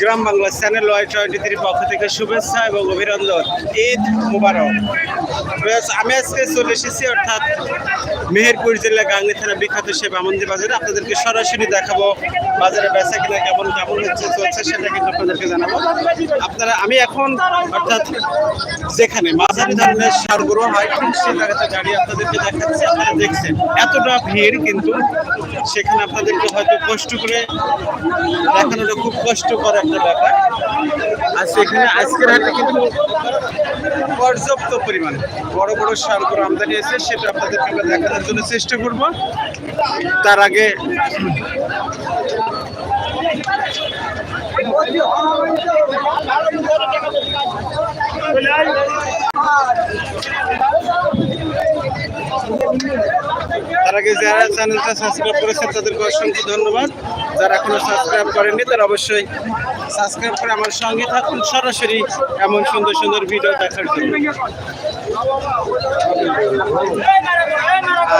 গ্রাম Bangla channel Y twenty three পক্ষ থেকে শুভেচ্ছা এবং অভিনন্দন। ঈদ মুবারক। আমি আজকে চলে এসেছি, অর্থাৎ মেহেরপুর জেলা গাংনী থানা বিখ্যাত সে বামন্দি বাজারে আপনাদেরকে সরাসরি দেখাবো বাজারে বেচা কিনা কেমন কেমন হচ্ছে, চলছে সেটা কিন্তু আপনাদেরকে জানাব। আপনারা, আমি এখন, অর্থাৎ যেখানে মাঝারি ধরনের সারগুলো হয়, ঠিক সেই জায়গাতে দাঁড়িয়ে আপনাদেরকে দেখাচ্ছি, আপনারা দেখছেন। এতটা ভিড় কিন্তু সেখানে আপনাদেরকে হয়তো কষ্ট করে দেখানোটা খুব কষ্টকর একটা ব্যাপার। আর সেখানে আজকের হাটে কিন্তু পর্যাপ্ত পরিমাণ বড় বড় সারগুলো আমদানি আছে সেটা আপনাদেরকে আমরা দেখানোর জন্য চেষ্টা করব। তার আগে তার আগে যারা সাবস্ক্রাইব তাদেরকে অসংখ্য ধন্যবাদ। যারা এখনও সাবস্ক্রাইব করেননি, তারা অবশ্যই সাবস্ক্রাইব করে আমার সঙ্গে থাকুন সরাসরি এমন সুন্দর সুন্দর ভিডিও দেখার জন্য।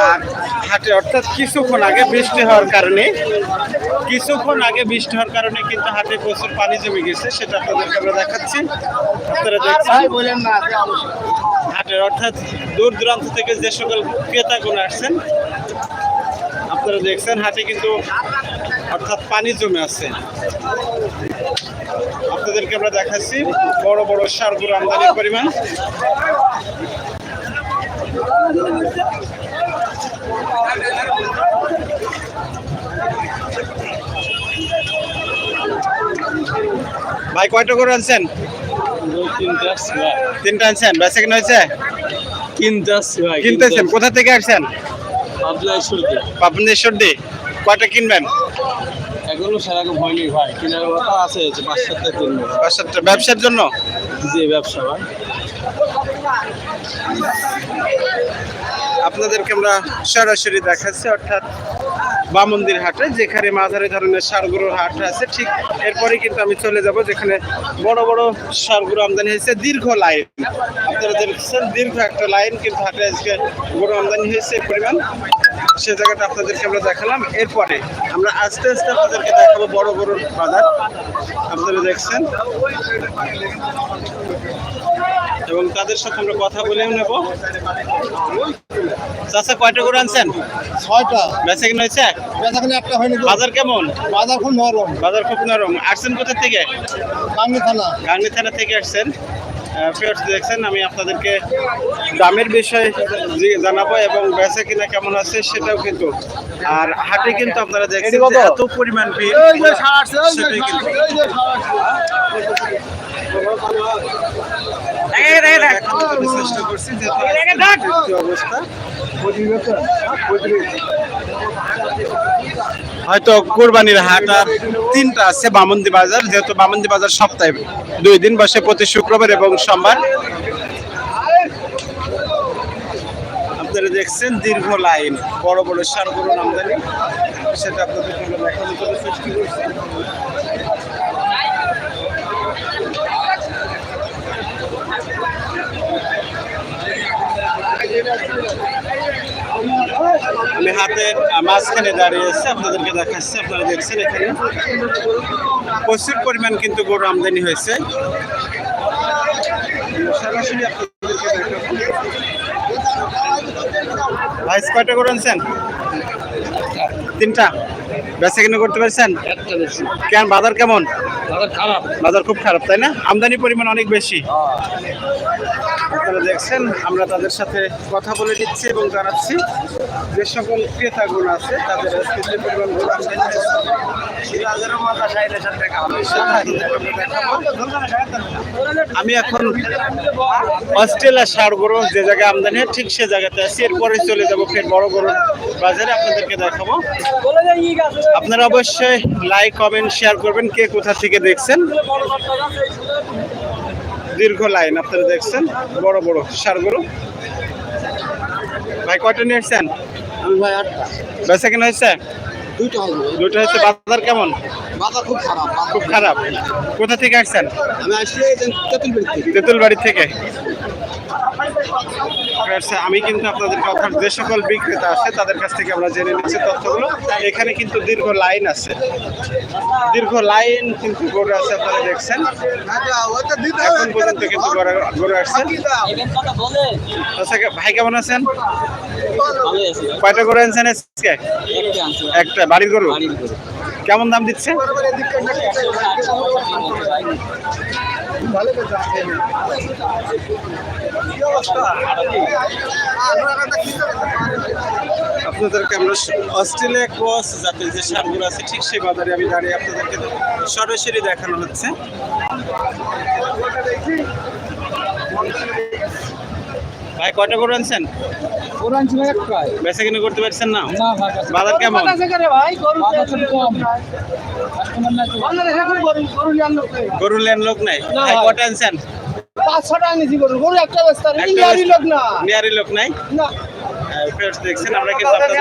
আর হাটে অর্থাৎ কিছুক্ষণ আগে বৃষ্টি হওয়ার কারণে কিছুক্ষণ আগে বৃষ্টি হওয়ার কারণে কিন্তু হাটে প্রচুর পানি জমে গেছে সেটা আপনাদেরকে আমরা দেখাচ্ছি। আপনারা দেখছেন। হাটের অর্থাৎ দূর দূরান্ত থেকে যে সকল ক্রেতাগুলো আসছেন আপনারা দেখছেন হাটে কিন্তু অর্থাৎ পানি জমে আছে। আপনাদেরকে আমরা দেখাচ্ছি বড় বড় সারগুলো আমদানির পরিমাণ। ভাই কয়টা করে আনছেন? তিনটা আনছেন। বেচা কিনা হয়েছে? কিনতে আসছি ভাই কিনতেছেন কোথা থেকে আসছেন? শুরুতে দিয়ে কয়টা কিনবেন? এখনও সেরকম হয়নি ভাই। কেনার কথা আছে পাঁচ সাতটা কিনবো। পাঁচ সাতটা। ব্যবসার জন্য? যে ব্যবসা ভাই। আপনাদেরকে আমরা সরাসরি দেখাচ্ছি অর্থাৎ বামন্দির হাটে যেখানে মাঝারি ধরনের সারগুলোর হাট আছে। ঠিক এরপরে কিন্তু আমি চলে যাব যেখানে বড় বড় সারগুলো আমদানি হয়েছে দীর্ঘ লাইন। আপনারা দেখছেন দীর্ঘ একটা লাইন কিন্তু হাটে আজকে গরু আমদানি হয়েছে পরিমাণ সে জায়গাটা আপনাদেরকে আমরা দেখালাম। এরপরে আমরা আস্তে আস্তে আপনাদেরকে দেখাবো বড় বড় বাজার। আপনারা দেখছেন। এবং তাদের সাথে আমরা কথা বলেও নেব। চাচা কয়টা করে আনছেন? ছয়টা। বেচা কিনা হয়েছে? বেচাখানে একটা হয়নি বাজার কেমন? বাজার খুব নরম। বাজার খুব নরম। আসছেন কোথা থেকে? কাঙ্গি থানা। গাঙ্গি থানা থেকে আসছেন। ফেরত দেখছেন আমি আপনাদেরকে দামের বিষয়ে জানাব এবং বেচা কিনা কেমন আছে সেটাও কিন্তু। আর হাটে কিন্তু আপনারা দেখছেন এত পরিমাণ ভিড়। সেটাই কিন্তু। চেষ্টা করছি যে অবস্থা। হয়তো কোরবানির হাট আর তিনটা আছে, বামন্দি বাজার, যেহেতু বামন্দি বাজার সপ্তাহে দুই দিন বসে প্রতি শুক্রবার এবং সোমবার। আপনারা দেখছেন দীর্ঘ লাইন, বড় বড় সারগুলো আমদানি সেটা আপনাদের আমি হাতের মাঝখানে দাঁড়িয়ে আছি। আপনাদেরকে দেখাচ্ছি আপনারা দেখছেন এখানে। প্রচুর পরিমাণ কিন্তু গরু আমদানি হয়েছে। সরাসরি ভাইস কয়টা করে আনছেন? তিনটা। বেচা কিনা করতে পারছেন? কেন বাজার কেমন? খারাপ। বাজার খুব খারাপ তাই না? আমদানি পরিমাণ অনেক বেশি। আপনারা দেখছেন, আমরা তাদের সাথে কথা বলে দিচ্ছি এবং জানাচ্ছি যে সকল ক্রেতাগুলো আছে, তাদের গরু আমি এখন অস্ট্রেলিয়া সার গরু, যে জায়গায় আমদানি হয়, ঠিক সে জায়গাতে আছি। এরপরে চলে যাব ফের বড় গরুর বাজারে, আপনাদেরকে দেখাবো। আপনারা অবশ্যই লাইক কমেন্ট শেয়ার করবেন, কে কোথা থেকে দেখছেন। দীর্ঘ লাইন আপনারা দেখছেন বড় বড় সারগুলো ভাই কয়টা নিয়েছেন এসছেন বেচা কেনা হয়েছে? দুটো হচ্ছে বাজার কেমন? বাজার খুব খারাপ খুব খারাপ। কোথা থেকে আসছেন? আমি আসছি তেঁতুল বেড়ি থেকে তেঁতুল বাড়ি থেকে ফ্রেন্ডস আমি কিন্তু আপনাদেরকে অর্থাৎ যে সকল বিক্রেতা আছে, তাদের কাছ থেকে আমরা জেনে নিচ্ছি তথ্যগুলো। এখানে কিন্তু দীর্ঘ লাইন আছে। দীর্ঘ লাইন কিন্তু গরু আছে, আপনারা দেখছেন। এখন পর্যন্ত কিন্তু গরু গরু আসছে। আচ্ছা ভাই কেমন আছেন? কয়টা গরু আনছেন একটা, বাড়ির গরু। কেমন দাম দিচ্ছে? আপনাদেরকে আমরা অস্ট্রেলিয়া ক্রস জাতের যে সারগুলো আছে ঠিক সেই বাজারে আমি দাঁড়িয়ে আপনাদেরকে সরাসরি দেখানো হচ্ছে। ভাই কয়টা করে আনছেন? বেচা কিনে করতে পারছেন না? বাজার কেমন? গরু লেন লোক নাই। কটা আনছেন? গরু গরু একটা ব্যস্ত লোক না। নিয়ারি লোক নাই? না। দেখছেন আমরা কিন্তু আপনাদের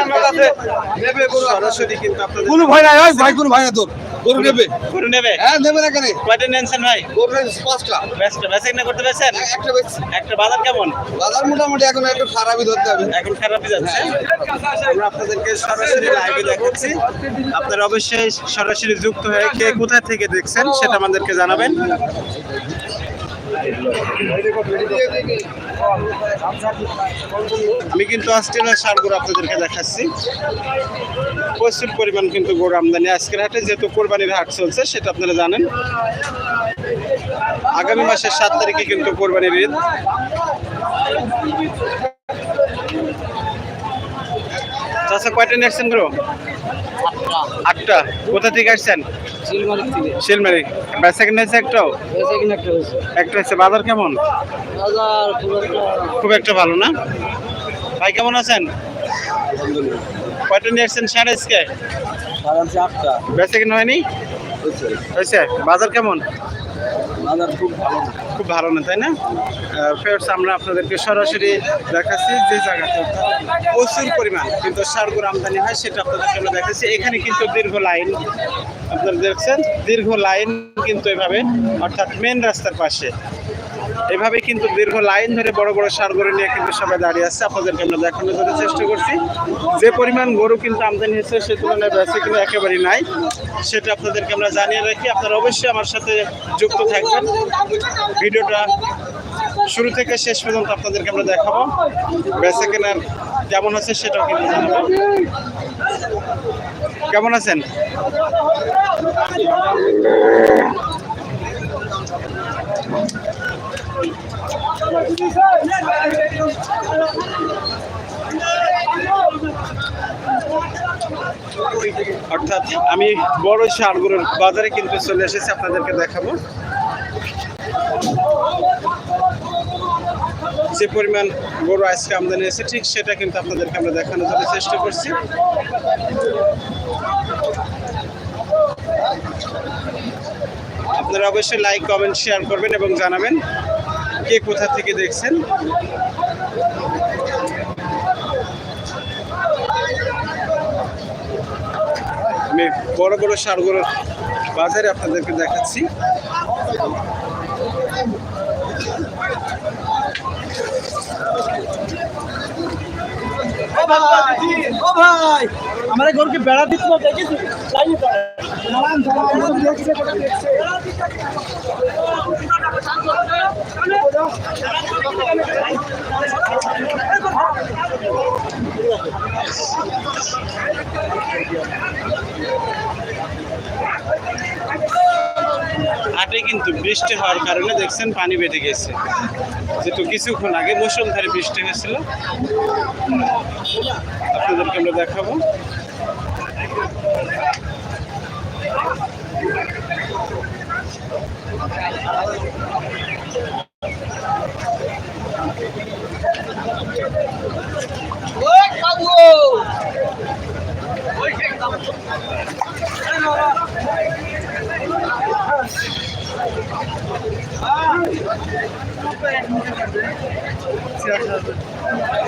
নেবে গরু সরাসরি কিন্তু আপনাদের কোনো ভয় নাই ভাই কোনো ভয় না তোর। গরু নেবে। গরু নেবে? হ্যাঁ নেবে না কেন? কয়টা ভাই? গরু নিয়েছি পাঁচটা। বেচটা বেচা কিনে করতে পারছেন একটা বেচছি। একটা বাজার কেমন? বাজার মোটামুটি এখন একটু খারাপই ধরতে হবে। এখন খারাপই যাচ্ছে? আমরা আপনাদেরকে সরাসরি লাইভে দেখাচ্ছি। আপনারা অবশ্যই সরাসরি যুক্ত হয়ে কে কোথা থেকে দেখছেন সেটা আমাদেরকে জানাবেন। আমি কিন্তু অস্ট্রেলিয়ার সার সারগুলো আপনাদেরকে দেখাচ্ছি। প্রচুর পরিমাণ কিন্তু গরু আমদানি। আজকের হাটে যেহেতু কোরবানির হাট চলছে, সেটা আপনারা জানেন। আগামী মাসের সাত তারিখে কিন্তু কোরবানির ঈদ। চাষা কয়টা নিয়ে গরু? আটটা। কোথা থেকে আসছেন? শিলমারি বেচা কিনে হয়েছে একটাও? একটা হয়েছে। বাজার কেমন? খুব একটা ভালো না? ভাই কেমন আছেন? কয়টা নিয়ে আসছেন সাড়ে আজকে? বেচা কিনে হয়নি? হয়েছে। বাজার কেমন? খুব ভালো না। তাই না? ফেরত আমরা আপনাদেরকে সরাসরি দেখাচ্ছি যে জায়গাতে প্রচুর পরিমাণ কিন্তু সারগুলো আমদানি হয়, সেটা আপনাদের জন্য দেখাচ্ছি। এখানে কিন্তু দীর্ঘ লাইন, আপনারা দেখছেন, দীর্ঘ লাইন কিন্তু এভাবে, অর্থাৎ মেন রাস্তার পাশে। এভাবে কিন্তু দীর্ঘ লাইন ধরে বড় বড় সারগরু নিয়ে কিন্তু সবাই দাঁড়িয়ে আসছে আপনাদেরকে আমরা দেখানোর জন্য চেষ্টা করছি। যে পরিমাণ গরু কিন্তু আমদানি হয়েছে সে তুলনায় বেঁচে কিন্তু একেবারেই নাই। সেটা আপনাদেরকে আমরা জানিয়ে রাখি। আপনারা অবশ্যই আমার সাথে যুক্ত থাকবেন। ভিডিওটা শুরু থেকে শেষ পর্যন্ত আপনাদেরকে আমরা দেখাবো। বেঁচে কেনার কেমন আছে সেটাও কিন্তু জানাব। কেমন আছেন? অর্থাৎ আমি বড় সারগুলোর বাজারে কিন্তু চলে এসেছি, আপনাদেরকে দেখাবো। যে পরিমাণ গরু আজকে আমদানি এসেছে ঠিক সেটা কিন্তু আপনাদেরকে আমরা দেখানোর জন্য চেষ্টা করছি। আপনারা অবশ্যই লাইক কমেন্ট শেয়ার করবেন এবং জানাবেন। কে কোথা থেকে দেখছেন? আমি বড় বড় সারগুলোর বাজারে আপনাদেরকে দেখাচ্ছি। ও ভাই। ও ভাই আমার গরুকে বেড়া দিতে দেখেছি। হাটে কিন্তু বৃষ্টি হওয়ার কারণে দেখছেন পানি বেঁধে গেছে। যেহেতু কিছুক্ষণ আগে মুসলধারে বৃষ্টি হয়েছিল। আপনাদেরকে আমরা দেখাবো।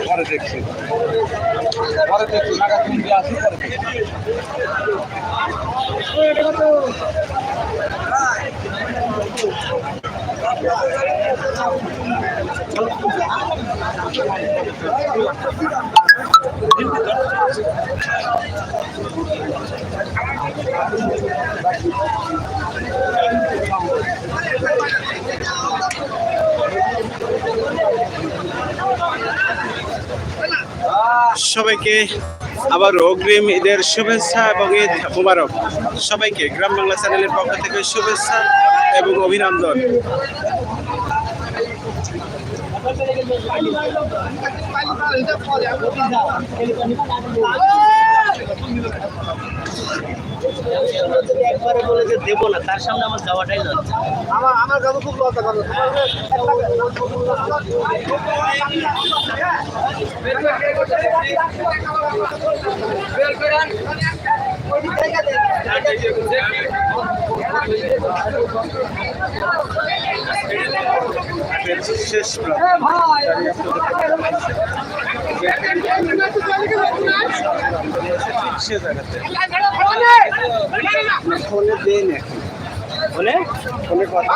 পরে দেখছি পরে দেখছি টাকা কম আসি পরে দেখছি। সবাইকে আবার অগ্রিম ঈদের শুভেচ্ছা এবং ঈদ মুবারক। সবাইকে গ্রাম বাংলা চ্যানেলের পক্ষ থেকে শুভেচ্ছা এবং অভিনন্দন। একবারে না তার সামনে আমার যাওয়াটাই আমার আমার খুব লজ্জা করে শেষ সে জায়গাতে। ফোনে দেন এখন। ফোনে? ফোনে কথা